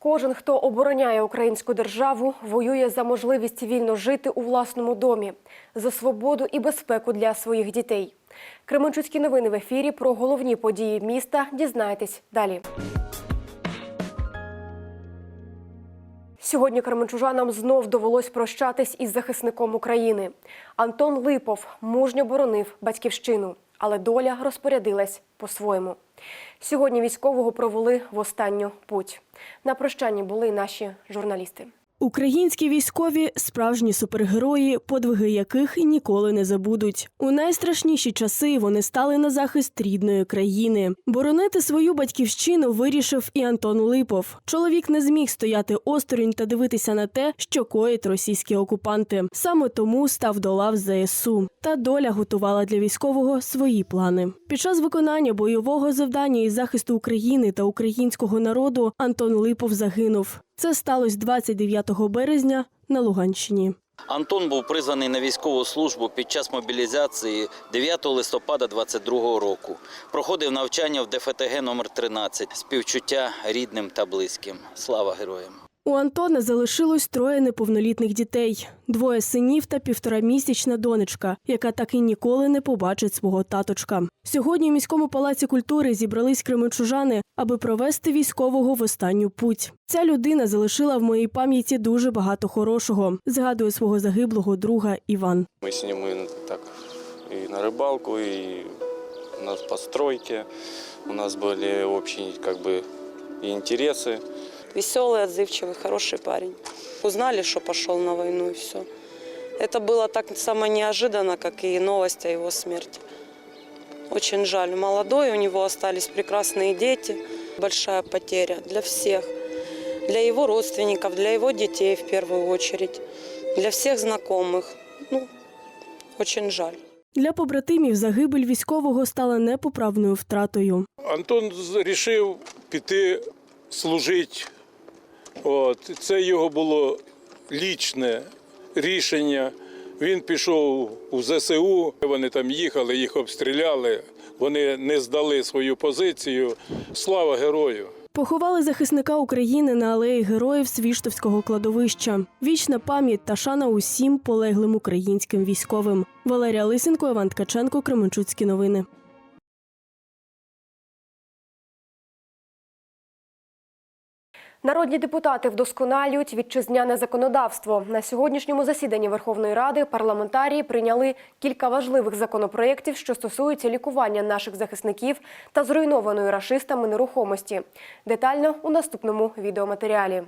Кожен, хто обороняє українську державу, воює за можливість вільно жити у власному домі, за свободу і безпеку для своїх дітей. Кременчуцькі новини в ефірі про головні події міста дізнаєтесь далі. Сьогодні кременчужанам знов довелось прощатись із захисником України. Антон Липов мужньо боронив батьківщину, але доля розпорядилась по-своєму. Сьогодні військового провели в останню путь. На прощанні були наші журналісти. Українські військові справжні супергерої, подвиги яких ніколи не забудуть. У найстрашніші часи вони стали на захист рідної країни. Боронити свою батьківщину вирішив і Антон Липов. Чоловік не зміг стояти осторонь та дивитися на те, що коїть російські окупанти. Саме тому став до лав ЗСУ. Та доля готувала для військового свої плани. Під час виконання бойового завдання із захисту України та українського народу Антон Липов загинув. Це сталося 29 березня на Луганщині. Антон був призваний на військову службу під час мобілізації 9 листопада 22 року. Проходив навчання в ДФТГ номер 13 Співчуття рідним та близьким. Слава героям! У Антона залишилось троє неповнолітних дітей: двоє синів та півторамісячна донечка, яка так і ніколи не побачить свого таточка. Сьогодні в міському палаці культури зібрались кременчужани, аби провести військового в останню путь. Ця людина залишила в моїй пам'яті дуже багато хорошого. Згадує свого загиблого друга Іван. Мы с ним и так и на рыбалку, и у нас постройки. У нас были общие как бы и интересы. Веселый, отзывчивый, хороший парень. Узнали, что пошел на войну и все. Это было так само неожиданно, как и новость о его смерти. Очень жаль. Молодой, у него остались прекрасные дети. Большая потеря для всех. Для его родственников, для его детей в первую очередь. Для всех знакомых. Ну, очень жаль. Для побратимів загибель військового стала непоправною втратою. Антон вирішив піти служити. От. Це його було лічне рішення. Він пішов у ЗСУ, вони там їхали, їх обстріляли, вони не здали свою позицію. Слава герою! Поховали захисника України на алеї героїв Свіштовського кладовища. Вічна пам'ять та шана усім полеглим українським військовим. Валерія Лисенко, Іван Ткаченко, Кременчуцькі новини. Народні депутати вдосконалюють вітчизняне законодавство. На сьогоднішньому засіданні Верховної Ради парламентарії прийняли кілька важливих законопроєктів, що стосуються лікування наших захисників та зруйнованої рашистами нерухомості. Детально у наступному відеоматеріалі.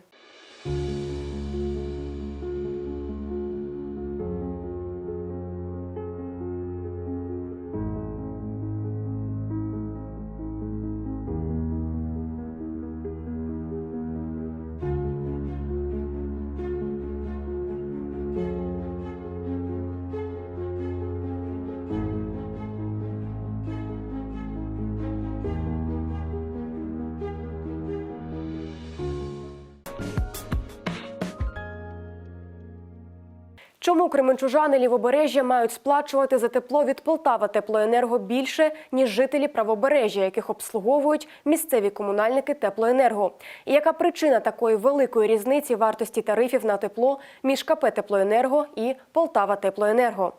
Чому кременчужани лівобережжя мають сплачувати за тепло від Полтава теплоенерго більше, ніж жителі правобережжя, яких обслуговують місцеві комунальники теплоенерго? І яка причина такої великої різниці вартості тарифів на тепло між КП Теплоенерго і Полтава Теплоенерго?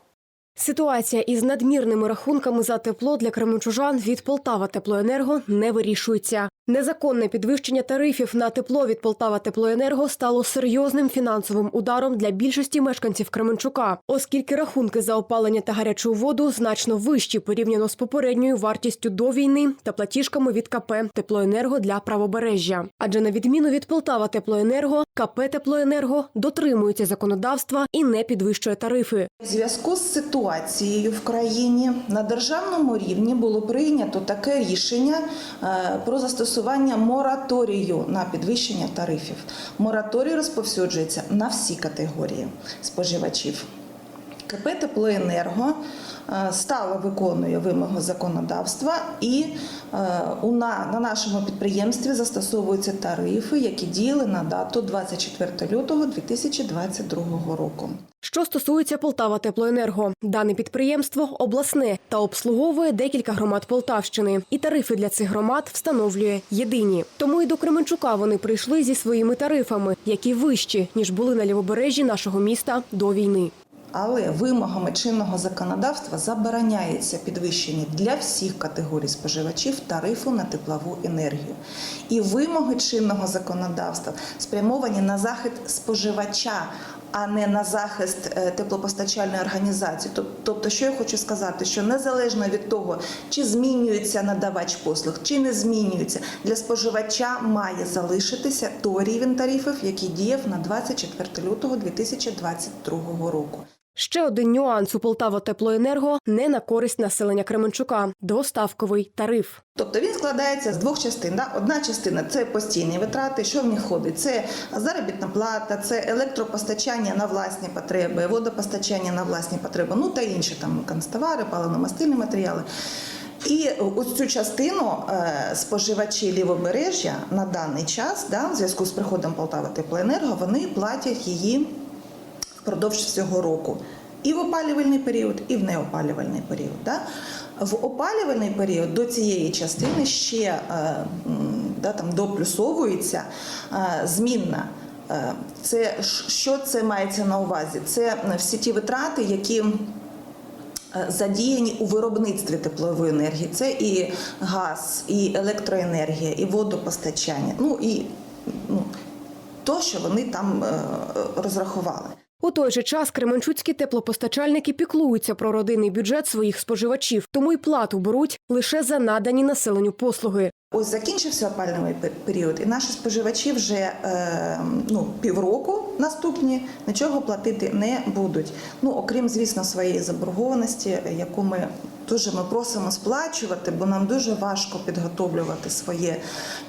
Ситуація із надмірними рахунками за тепло для кременчужан від Полтава Теплоенерго не вирішується. Незаконне підвищення тарифів на тепло від Полтава Теплоенерго стало серйозним фінансовим ударом для більшості мешканців Кременчука, оскільки рахунки за опалення та гарячу воду значно вищі порівняно з попередньою вартістю до війни та платіжками від КП Теплоенерго для правобережжя. Адже на відміну від Полтава Теплоенерго, КП Теплоенерго дотримується законодавства і не підвищує тарифи. У зв'язку з ситуацією в країні на державному рівні було прийнято таке рішення е, про застосування мораторію на підвищення тарифів. Мораторій розповсюджується на всі категорії споживачів. КП Теплоенерго стало виконує вимоги законодавства, і е, у на нашому підприємстві застосовуються тарифи, які діяли на дату 24 лютого 2022 року. Що стосується Полтава Теплоенерго, дане підприємство обласне та обслуговує декілька громад Полтавщини. І тарифи для цих громад встановлює єдині. Тому і до Кременчука вони прийшли зі своїми тарифами, які вищі ніж були на лівобережжі нашого міста до війни. Але вимогами чинного законодавства забороняється підвищення для всіх категорій споживачів тарифу на теплову енергію. І вимоги чинного законодавства спрямовані на захист споживача, а не на захист е, теплопостачальної організації. Тобто, що я хочу сказати, що незалежно від того, чи змінюється надавач послуг, чи не змінюється, для споживача має залишитися той рівень тарифів, який діяв на 24 лютого 2022 року. Ще один нюанс у Полтава Теплоенерго не на користь населення Кременчука доставковий тариф. Тобто він складається з двох частин. Да? Одна частина це постійні витрати. Що в них входить? Це заробітна плата, це електропостачання на власні потреби, водопостачання на власні потреби, ну та інші там канцтовари, паливно-мастильні матеріали. І ось цю частину е, споживачі лівобережжя на даний час, да, в зв'язку з приходом Полтава Теплоенерго, вони платять її впродовж всього року. І в опалювальний період, і в неопалювальний період. Да? В опалювальний період до цієї частини ще е, да, там, доплюсовується е, змінна. Е, Це що це мається на увазі? Це всі ті витрати, які задіяні у виробництві теплової енергії. Це і газ, і електроенергія, і водопостачання. Ну і ну, то, що вони там розрахували. У той же час кременчуцькі теплопостачальники піклуються про родинний бюджет своїх споживачів, тому й плату беруть лише за надані населенню послуги. Ось закінчився опалювальний пе- період, і наші споживачі вже е, ну, півроку наступні нічого платити не будуть. Ну, окрім, звісно, своєї заборгованості, яку ми дуже ми просимо сплачувати, бо нам дуже важко підготовлювати своє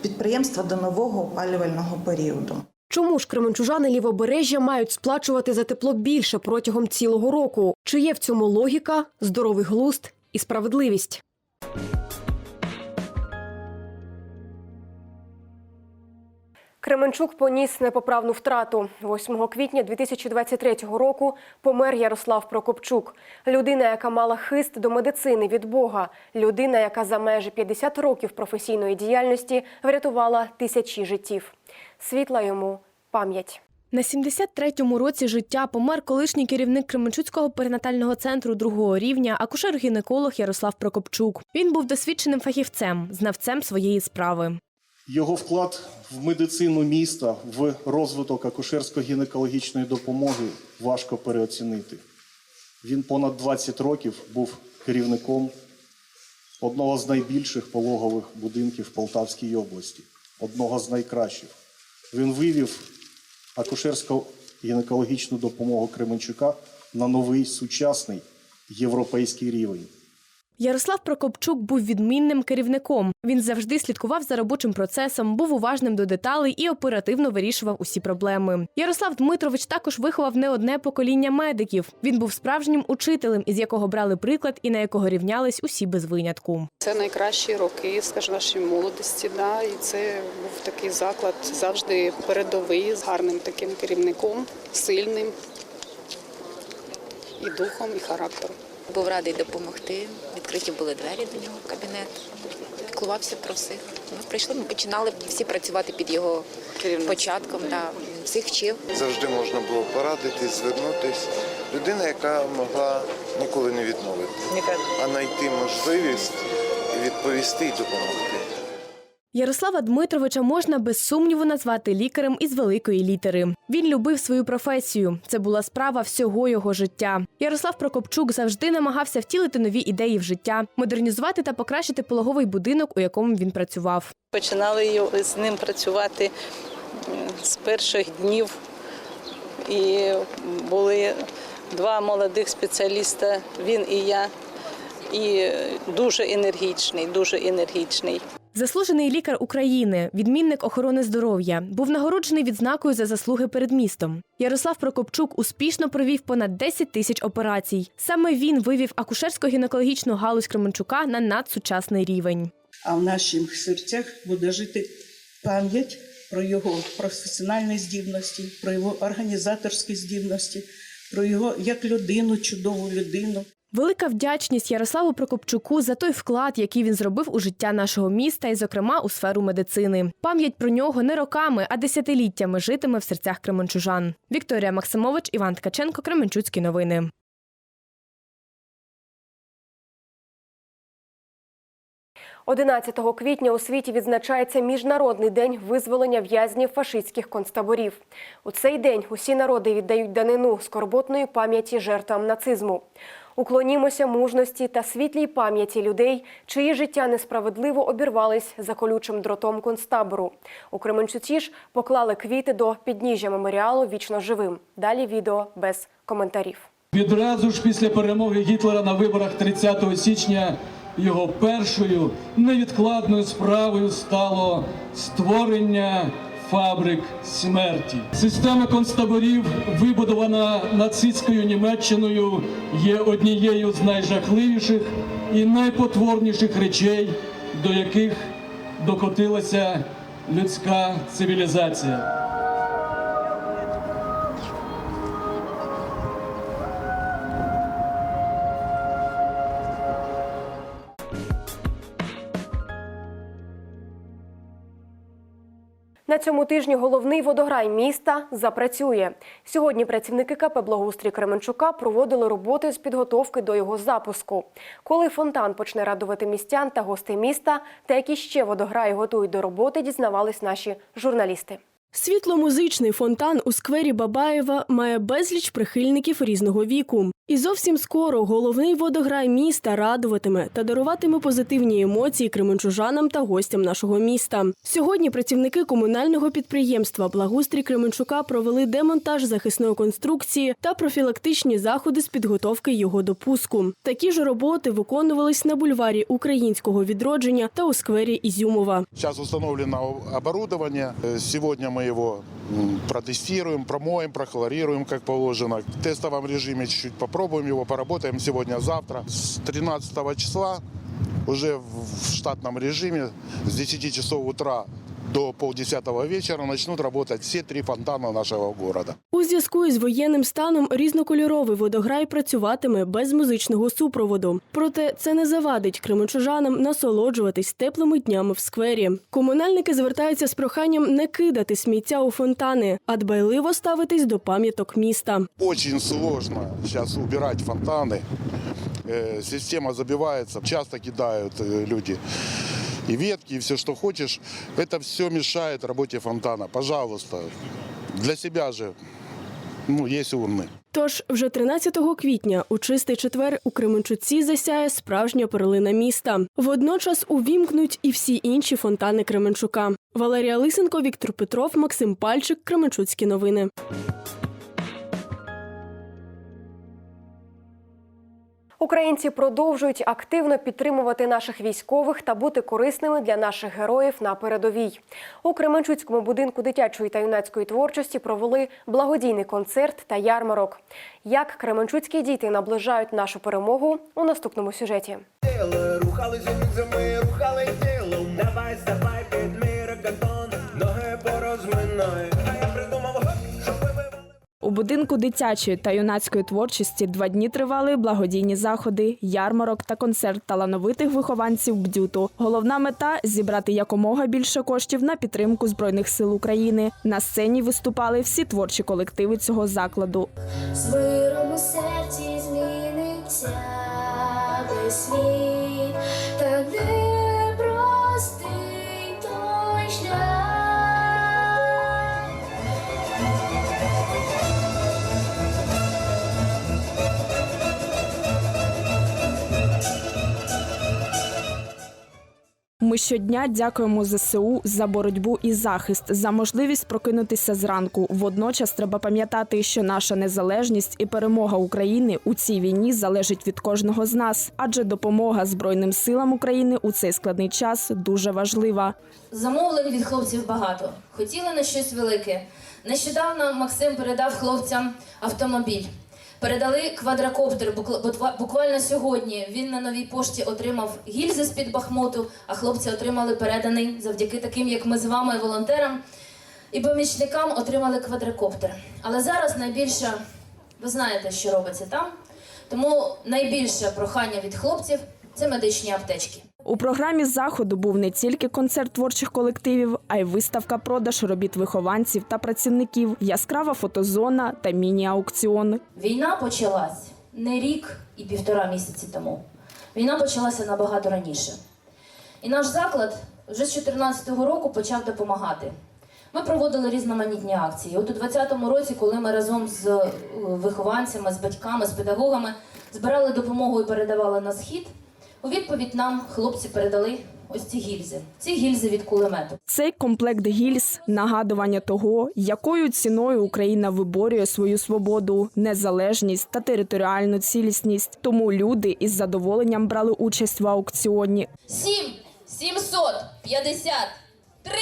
підприємство до нового опалювального періоду. Чому ж кременчужани лівобережжя мають сплачувати за тепло більше протягом цілого року? Чи є в цьому логіка, здоровий глузд і справедливість? Кременчук поніс непоправну втрату. 8 квітня 2023 року помер Ярослав Прокопчук. Людина, яка мала хист до медицини від Бога. Людина, яка за майже 50 років професійної діяльності врятувала тисячі життів. Світла йому пам'ять. На 73-му році життя помер колишній керівник Кременчуцького перинатального центру другого рівня, акушер-гінеколог Ярослав Прокопчук. Він був досвідченим фахівцем, знавцем своєї справи. Його вклад в медицину міста, в розвиток акушерсько-гінекологічної допомоги важко переоцінити. Він понад 20 років був керівником одного з найбільших пологових будинків в Полтавській області, одного з найкращих. Він вивів акушерську гінекологічну допомогу Кременчука на новий сучасний європейський рівень. Ярослав Прокопчук був відмінним керівником. Він завжди слідкував за робочим процесом, був уважним до деталей і оперативно вирішував усі проблеми. Ярослав Дмитрович також виховав не одне покоління медиків. Він був справжнім учителем, із якого брали приклад і на якого рівнялись усі без винятку. Це найкращі роки, скажімо, нашої молодості. Да, і це був такий заклад завжди передовий, з гарним таким керівником, сильним і духом, і характером. Був радий допомогти. Відкриті були двері до нього в кабінет. Піклувався про всіх. Ми прийшли, ми починали всі працювати під його початком. Да. Всіх вчив. Завжди можна було порадитись, звернутись. Людина, яка могла ніколи не відмовити, а знайти можливість відповісти і допомогти. Ярослава Дмитровича можна без сумніву назвати лікарем із великої літери. Він любив свою професію. Це була справа всього його життя. Ярослав Прокопчук завжди намагався втілити нові ідеї в життя, модернізувати та покращити пологовий будинок, у якому він працював. Починали з ним працювати з перших днів. І були два молодих спеціаліста, він і я, і дуже енергічний, дуже енергічний. Заслужений лікар України, відмінник охорони здоров'я, був нагороджений відзнакою за заслуги перед містом. Ярослав Прокопчук успішно провів понад 10 тисяч операцій. Саме він вивів акушерсько-гінекологічну галузь Кременчука на надсучасний рівень. А в наших серцях буде жити пам'ять про його професіональні здібності, про його організаторські здібності, про його як людину, чудову людину. Велика вдячність Ярославу Прокопчуку за той вклад, який він зробив у життя нашого міста, і, зокрема, у сферу медицини. Пам'ять про нього не роками, а десятиліттями житиме в серцях кременчужан. Вікторія Максимович, Іван Ткаченко, Кременчуцькі новини. – 11 квітня у світі відзначається Міжнародний день визволення в'язнів фашистських концтаборів. У цей день усі народи віддають данину скорботної пам'яті жертвам нацизму. Уклонімося мужності та світлій пам'яті людей, чиї життя несправедливо обірвались за колючим дротом концтабору. У Кременчуці ж поклали квіти до підніжжя меморіалу вічно живим. Далі відео без коментарів. Відразу ж після перемоги Гітлера на виборах 30 січня його першою невідкладною справою стало створення фабрик смерті. Система концтаборів, вибудована нацистською Німеччиною, є однією з найжахливіших і найпотворніших речей, до яких докотилася людська цивілізація. На цьому тижні головний водограй міста запрацює. Сьогодні працівники КП «Благоустрій Кременчука проводили роботи з підготовки до його запуску. Коли фонтан почне радувати містян та гостей міста, та які ще водограї готують до роботи, дізнавались наші журналісти. Світломузичний фонтан у сквері Бабаєва має безліч прихильників різного віку. І зовсім скоро головний водограй міста радуватиме та даруватиме позитивні емоції кременчужанам та гостям нашого міста. Сьогодні працівники комунального підприємства Благустрій Кременчука провели демонтаж захисної конструкції та профілактичні заходи з підготовки його до пуску. Такі ж роботи виконувались на бульварі українського відродження та у сквері Ізюмова. Сейчас установлено оборудование. Э, Сегодня мы его м, протестируем, промоем, прохлорируем, как положено. В тестовом режиме чуть-чуть попробуем его, поработаем сегодня-завтра. С 13 числа уже в штатном режиме с 10 часов утра до полдесятого вечера начнут работать все три фонтана нашего города. У зв'язку із воєнним станом різнокольоровий водограй працюватиме без музичного супроводу. Проте це не завадить кременчужанам насолоджуватись теплими днями в сквері. Комунальники звертаються з проханням не кидати сміття у фонтани, а дбайливо ставитись до пам'яток міста. Очень сложно сейчас убирать фонтаны. Э, Система забивается, часто кидают э, люди и ветки, и все, что хочешь. Это все мешает работе фонтана. Пожалуйста, для себя же, ну, есть урны. Тож вже 13 квітня у чистий четвер у Кременчуці засяє справжня перлина міста. Водночас увімкнуть і всі інші фонтани Кременчука. Валерія Лисенко, Віктор Петров, Максим Пальчик, Кременчуцькі новини. Українці продовжують активно підтримувати наших військових та бути корисними для наших героїв на передовій. У Кременчуцькому будинку дитячої та юнацької творчості провели благодійний концерт та ярмарок. Як кременчуцькі діти наближають нашу перемогу у наступному сюжеті. Рухали зими, рухали тілом. Давай, ставай, підмір У будинку дитячої та юнацької творчості два дні тривали благодійні заходи, ярмарок та концерт талановитих вихованців бдюту. Головна мета зібрати якомога більше коштів на підтримку збройних сил України. На сцені виступали всі творчі колективи цього закладу. З миром у серці зміниться весь світ, так де щодня дякуємо ЗСУ за боротьбу і захист, за можливість прокинутися зранку. Водночас треба пам'ятати, що наша незалежність і перемога України у цій війні залежить від кожного з нас, адже допомога Збройним силам України у цей складний час дуже важлива. Замовлень від хлопців багато. Хотіли на щось велике. Нещодавно Максим передав хлопцям автомобіль. Передали квадрокоптер. Буквально сьогодні він на новій пошті отримав гільзи з-під Бахмуту, а хлопці отримали переданий завдяки таким, як ми з вами, волонтерам і помічникам, отримали квадрокоптер. Але зараз найбільше, ви знаєте, що робиться там. Тому найбільше прохання від хлопців це медичні аптечки. У програмі заходу був не тільки концерт творчих колективів, а й виставка продаж робіт вихованців та працівників, яскрава фотозона та міні-аукціон. Війна почалась не рік і півтора місяці тому. Війна почалася набагато раніше. І наш заклад вже з 2014 року почав допомагати. Ми проводили різноманітні акції. От у 2020 році, коли ми разом з е, вихованцями, з батьками, з педагогами збирали допомогу і передавали на схід, у відповідь нам хлопці передали ось ці гільзи. Ці гільзи від кулемету. Цей комплект гільз нагадування того, якою ціною Україна виборює свою свободу, незалежність та територіальну цілісність. Тому люди із задоволенням брали участь в аукціоні. 7 753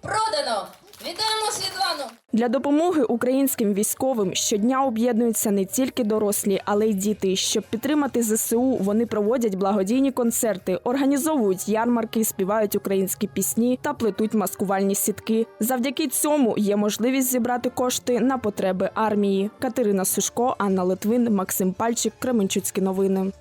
продано! Вітаємо Світлану! Для допомоги українським військовим щодня об'єднуються не тільки дорослі, але й діти. Щоб підтримати ЗСУ, вони проводять благодійні концерти, організовують ярмарки, співають українські пісні та плетуть маскувальні сітки. Завдяки цьому є можливість зібрати кошти на потреби армії. Катерина Сушко, Анна Литвин, Максим Пальчик, Кременчуцькі новини.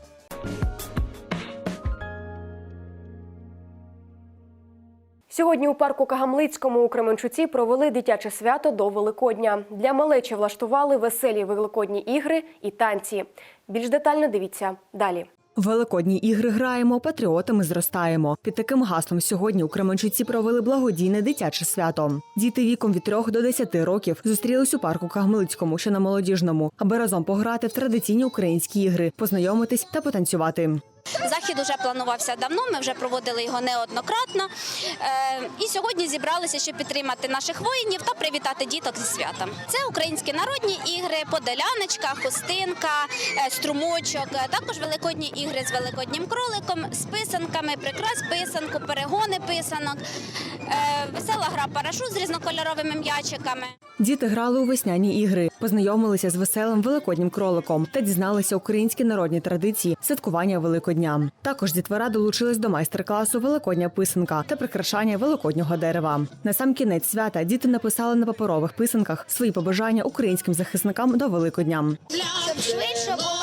Сьогодні у парку Кагамлицькому у Кременчуці провели дитяче свято до Великодня. Для малечі влаштували веселі великодні ігри і танці. Більш детально дивіться далі. Великодні ігри граємо, патріотами зростаємо. Під таким гаслом сьогодні у Кременчуці провели благодійне дитяче свято. Діти віком від 3 до 10 років зустрілись у парку Кагмилицькому, що на молодіжному, аби разом пограти в традиційні українські ігри, познайомитись та потанцювати. Захід уже планувався давно. Ми вже проводили його неоднократно. Е, і сьогодні зібралися, щоб підтримати наших воїнів та привітати діток зі святом. Це українські народні ігри, подоляночка, хустинка, е, струмочок. е, Також великодні ігри з великоднім кроликом, з писанками, прикрас писанку, перегони писанок, весела гра парашу з різнокольоровими м'ячиками. Діти грали у весняні ігри, познайомилися з веселим великоднім кроликом та дізналися українські народні традиції святкування Великодня. Також дітвора долучились до майстер-класу Великодня писанка та прикрашання великоднього дерева. На сам кінець свята діти написали на паперових писанках свої побажання українським захисникам до Великодня. Щоб швидше.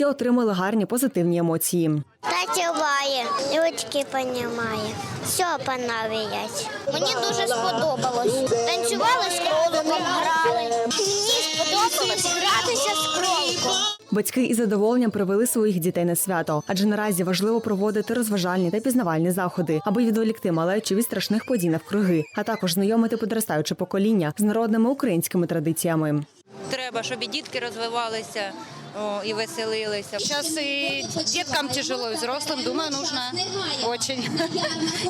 Всі отримали гарні позитивні емоції. Танцюває, ручки піднімає. Все понравилось. Мені дуже сподобалось. Танцювали з кроликом, грали. Мені сподобалось гратися з кроликом. Батьки із задоволенням привели своїх дітей на свято, адже наразі важливо проводити розважальні та пізнавальні заходи, аби відволікти малечу від страшних подій навкруги, а також знайомити підростаюче покоління з народними українськими традиціями. Треба, щоб і дітки розвивалися о, і веселилися. Сейчас и деткам тяжело, и взрослым, думаю, нужно очень.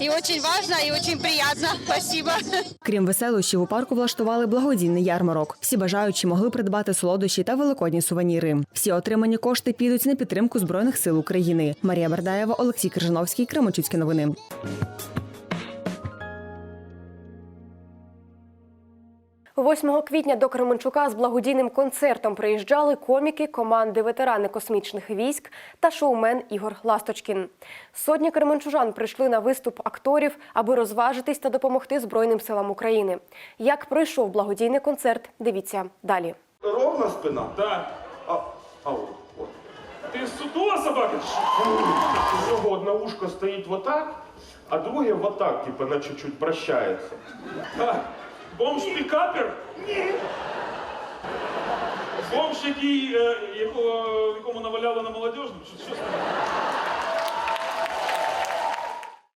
И очень важно, и очень приятно. Спасибо. Крім веселощів, у парку влаштували благодійний ярмарок. Всі бажаючі могли придбати солодощі та великодні сувеніри. Всі отримані кошти підуть на підтримку збройних сил України. Марія Бердаєва, Олексій Крижановський, Кременчуцькі новини. 8 квітня до Кременчука з благодійним концертом приїжджали коміки команди ветерани космічних військ та шоумен Ігор Ласточкін. Сотні кременчужан прийшли на виступ акторів, аби розважитись та допомогти Збройним силам України. Як пройшов благодійний концерт, дивіться далі. Ровна спина? Так. А, а от, от. Ти сутула собака? У нього одне ушко стоїть вот так, а друге вот так, типа на чуть-чуть прощається. Так. Бомж-пікапер? Ні. Бомж, який, е, якого, якому наваляли на молодіжну? Що, що?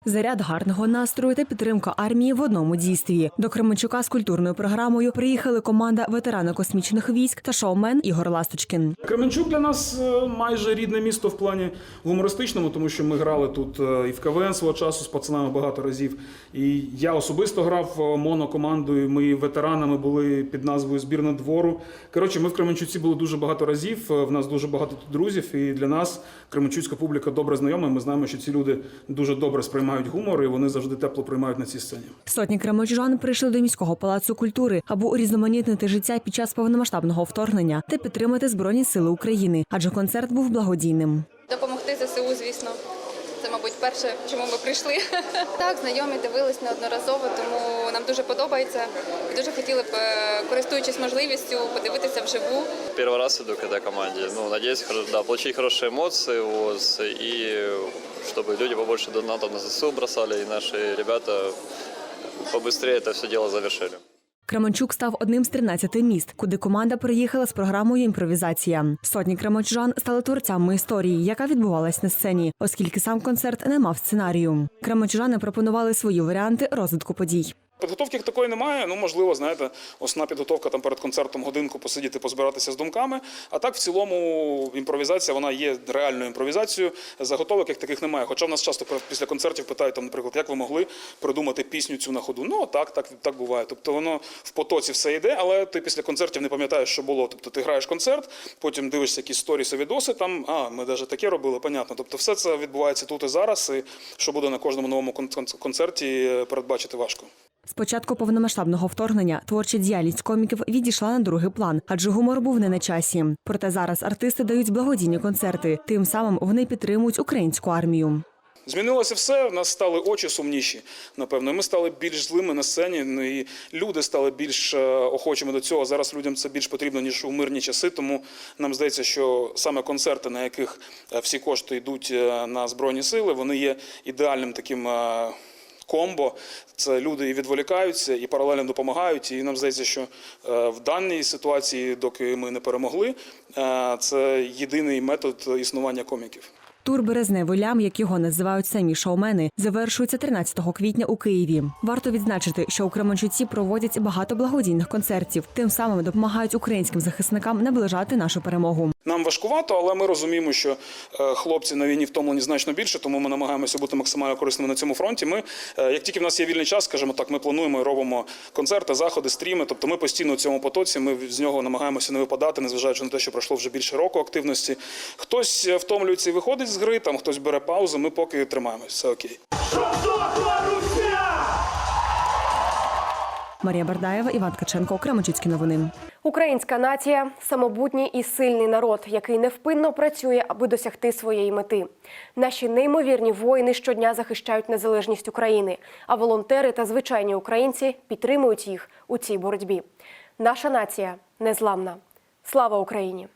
Заряд гарного настрою та підтримка армії в одному дійстві. До Кременчука з культурною програмою приїхали команда ветерани космічних військ та шоумен Ігор Ласточкін. Кременчук для нас е, майже рідне місто в плані гумористичному, тому що ми грали тут е, і в КВН свого часу з пацанами багато разів. І я особисто грав е, монокомандою. Ми ветеранами були під назвою Збірна двору. Коротше, ми в Кременчуці були дуже багато разів. В нас дуже багато тут друзів. І для нас кременчуцька публіка добре знайома. Ми знаємо, що ці люди дуже добре сприймають гумор, і вони завжди тепло приймають на цій сцені. Сотні кременчужан прийшли до міського палацу культури, аби урізноманітнити життя під час повномасштабного вторгнення та підтримати збройні сили України, адже концерт був благодійним. Допомогти ЗСУ, звісно. Це, мабуть, перше, чому ми прийшли. Так, знайомі дивились неодноразово, тому нам дуже подобається. І дуже хотіли б, е, користуючись можливістю, подивитися вживу. Первый раз иду к этой команде. Ну, надеюсь, хоро- да, получить хорошие эмоции вот, и чтобы люди побольше донатов на ЗСУ бросали, и наши ребята побыстрее это все дело завершили. Кременчук став одним з 13 міст, куди команда приїхала з програмою Імпровізація. Сотні кременчужан стали творцями історії, яка відбувалась на сцені, оскільки сам концерт не мав сценарію. Кременчужани пропонували свої варіанти розвитку подій. Підготовки такої немає. Ну можливо, знаєте, основна підготовка там перед концертом годинку посидіти, позбиратися з думками. А так, в цілому, імпровізація вона є реальною імпровізацією. Заготовок як таких немає. Хоча в нас часто після концертів питають, там, наприклад, як ви могли придумати пісню цю на ходу. Ну так, так, так буває. Тобто воно в потоці все йде, але ти після концертів не пам'ятаєш, що було. Тобто ти граєш концерт, потім дивишся якісь сторіси, відоси. Там а ми навіть таке робили, понятно. Тобто, все це відбувається тут і зараз. І що буде на кожному новому кон- концерті, е, передбачити важко. З початку повномасштабного вторгнення творча діяльність коміків відійшла на другий план, адже гумор був не на часі. Проте зараз артисти дають благодійні концерти. Тим самим вони підтримують українську армію. Змінилося все. В нас стали очі сумніші. Напевно, ми стали більш злими на сцені. Ну і люди стали більш е, охочими до цього. Зараз людям це більш потрібно ніж у мирні часи. Тому нам здається, що саме концерти, на яких е, всі кошти йдуть е, на збройні сили, вони є ідеальним таким. Комбо це люди і відволікаються, і паралельно допомагають. І нам здається, що е, в даній ситуації, доки ми не перемогли, е, це єдиний метод існування коміків. Тур Березневий лям, як його називають самі шоумени, завершується 13 квітня у Києві. Варто відзначити, що у Кременчуці проводять багато благодійних концертів, тим самим допомагають українським захисникам наближати нашу перемогу. Нам важкувато, але ми розуміємо, що е, хлопці на війні втомлені значно більше, тому ми намагаємося бути максимально корисними на цьому фронті. Ми, е, як тільки в нас є вільний час, скажімо так, ми плануємо і робимо концерти, заходи, стріми. Тобто ми постійно у цьому потоці. Ми з нього намагаємося не випадати, незважаючи на те, що пройшло вже більше року активності. Хтось е, втомлюється і виходить з гри, там хтось бере паузу. Ми поки тримаємось. Все окей. Марія Бардаєва, Іван Ткаченко, Кременчуцькі новини. Українська нація самобутній і сильний народ, який невпинно працює, аби досягти своєї мети. Наші неймовірні воїни щодня захищають незалежність України, а волонтери та звичайні українці підтримують їх у цій боротьбі. Наша нація незламна. Слава Україні!